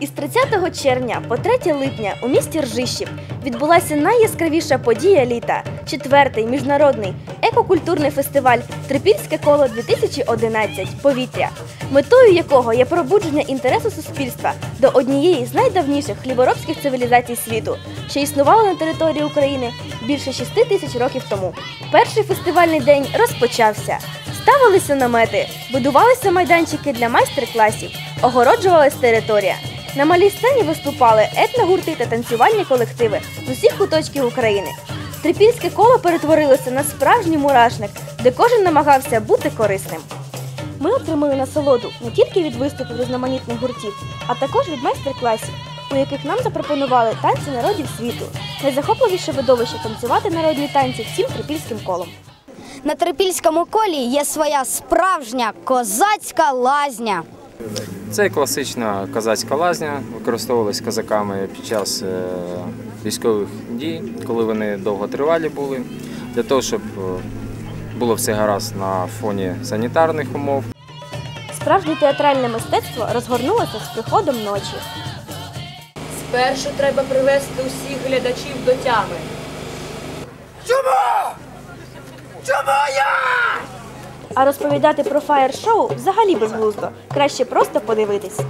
Із 30 червня по 3 липня у місті Ржищів відбулася найяскравіша подія літа четвертий міжнародний екокультурний фестиваль Трипільське коло 2011 Повітря, метою якого є пробудження інтересу суспільства до однієї з найдавніших хліборобських цивілізацій світу, що існувала на території України більше 6 тисяч років тому. Перший фестивальний день розпочався. Ставилися намети, будувалися майданчики для майстер-класів, огороджувалась територія. На малій сцені виступали етногурти та танцювальні колективи з усіх куточків України. Трипільське коло перетворилося на справжній мурашник, де кожен намагався бути корисним. Ми отримали насолоду не тільки від виступів різноманітних гуртів, а також від майстер-класів, у яких нам запропонували танці народів світу. Найзахопливіше видовище танцювати народні танці всім трипільським колом. На Трипільському колі є своя справжня козацька лазня. Це класична козацька лазня, використовувалась козаками під час е, військових дій, коли вони довготривалі були, для того, щоб е, було все гаразд на фоні санітарних умов. Справжнє театральне мистецтво розгорнулося з приходом ночі. Спершу треба привести усіх глядачів до тями. А розповідати про фаєр-шоу взагалі безглуздо. Краще просто подивитись.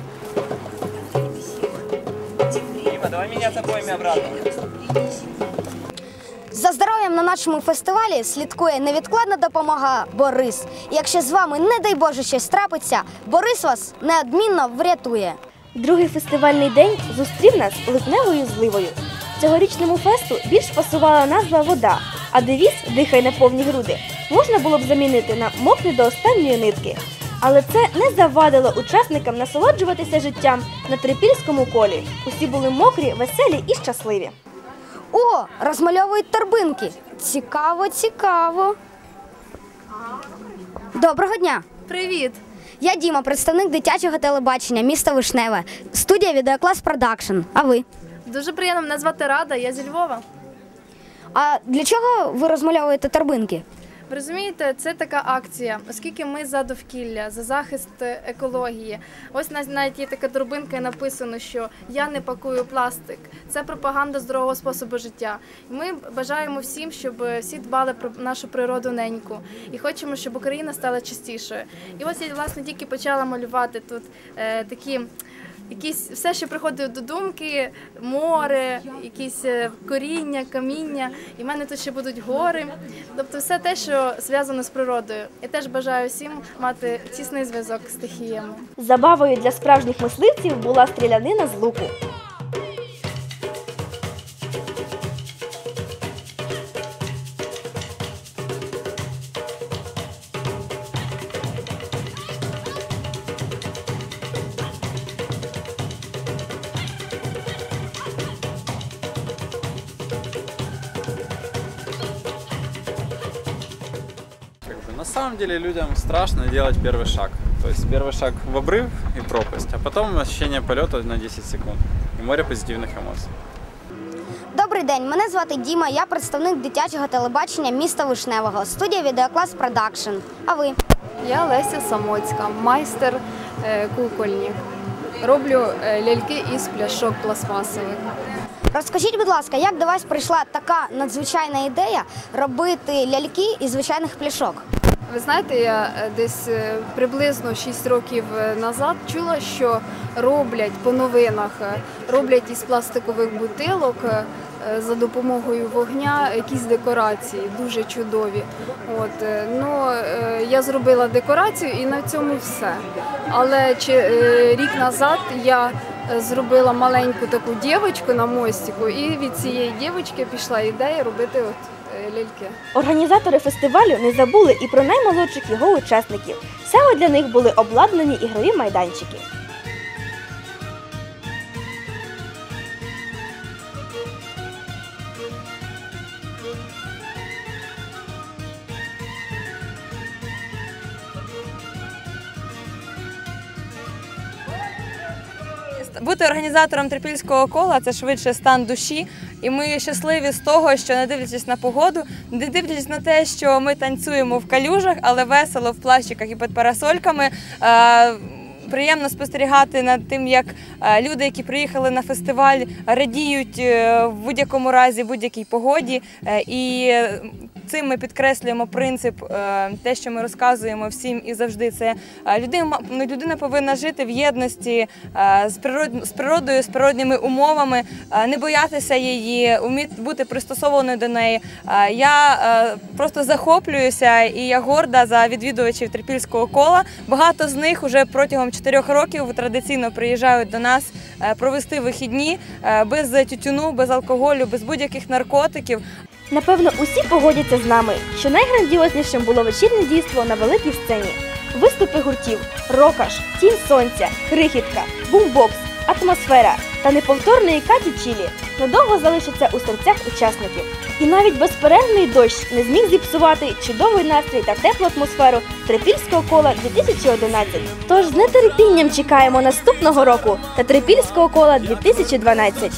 За здоров'ям на нашому фестивалі слідкує невідкладна допомога Борис. І якщо з вами, не дай Боже, щось трапиться, Борис вас неодмінно врятує. Другий фестивальний день зустрів нас липневою зливою. Цьогорічному фесту більш пасувала назва вода, а девіз дихай на повні груди можна було б замінити на мокни до останньої нитки. Але це не завадило учасникам насолоджуватися життям на трипільському колі. Усі були мокрі, веселі і щасливі. О, розмальовують торбинки. Цікаво, цікаво. Доброго дня! Привіт! Я Діма, представник дитячого телебачення міста Вишневе, студія Відеоклас Продакшн. А ви? Дуже приємно мене звати Рада, я зі Львова. А для чого ви розмальовуєте торбинки? Розумієте, це така акція, оскільки ми за довкілля, за захист екології. Ось на- навіть є така дробинка, і написано, що я не пакую пластик. Це пропаганда здорового способу життя. Ми бажаємо всім, щоб всі дбали про нашу природу неньку. І хочемо, щоб Україна стала чистішою. І ось я власне тільки почала малювати тут е, такі. Якісь все, що приходить до думки, море, якісь е, коріння, каміння. І в мене тут ще будуть гори. Тобто, все те, що зв'язано з природою. Я теж бажаю всім мати тісний зв'язок з стихіями. Забавою для справжніх мисливців була стрілянина з луку. на самом деле людям страшно делать первый шаг. То есть первый шаг в обрыв и пропасть, а потом ощущение полета на 10 секунд и море позитивных эмоций. Добрий день, мене звати Діма, я представник дитячого телебачення міста Вишневого, студія Відеоклас Продакшн. А ви? Я Леся Самоцька, майстер е, кукольник. Роблю е, ляльки із пляшок пластмасових. Розкажіть, будь ласка, як до вас прийшла така надзвичайна ідея робити ляльки із звичайних пляшок? Ви знаєте, я е, десь е, приблизно 6 років назад чула, що роблять по новинах, роблять із пластикових бутилок за допомогою вогня якісь декорації, дуже чудові. От, ну, е, я зробила декорацію і на цьому все. Але чи, е, рік назад я е, зробила маленьку таку дівочку на мостику, і від цієї дівочки пішла ідея робити от е, ляльки. Організатори фестивалю не забули і про наймолодших його учасників. Саме для них були обладнані ігрові майданчики. Бути організатором трипільського кола це швидше стан душі, і ми щасливі з того, що не дивлячись на погоду, не дивлячись на те, що ми танцюємо в калюжах, але весело в плащиках і під парасольками. Приємно спостерігати над тим, як е, люди, які приїхали на фестиваль, радіють е, в будь-якому разі, будь-якій погоді. Е, І цим ми підкреслюємо принцип, те, що ми розказуємо всім і завжди. Це людина, людина повинна жити в єдності з, природ, з природою, з природніми умовами, не боятися її, вміти бути пристосованою до неї. Я просто захоплююся і я горда за відвідувачів трипільського кола. Багато з них уже протягом чотирьох років традиційно приїжджають до нас е, провести вихідні е, без тютюну, без алкоголю, без будь-яких наркотиків. Напевно, усі погодяться з нами, що найграндіознішим було вечірнє дійство на великій сцені. Виступи гуртів, рокаш, тінь сонця, крихітка, бумбокс, атмосфера та неповторної Каті Чілі надовго залишаться у серцях учасників. І навіть безперервний дощ не зміг зіпсувати чудовий настрій та теплу атмосферу Трипільського кола 2011. Тож з нетерпінням чекаємо наступного року та Трипільського кола 2012.